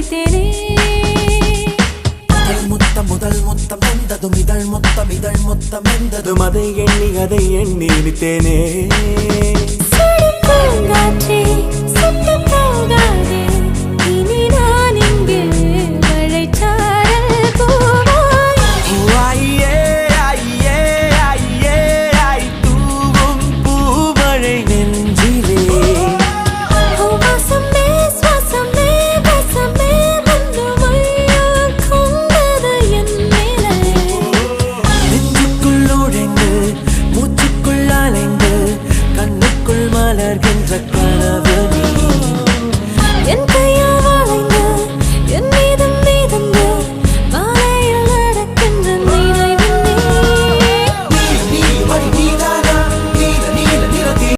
ரசித்தேனே முதல் முத்தம் முதல் முத்தம் வந்ததும் இதழ் முத்தம் இதழ் முத்தம் வந்ததும். அதை எண்ணி அதை எண்ணி நித்தேனே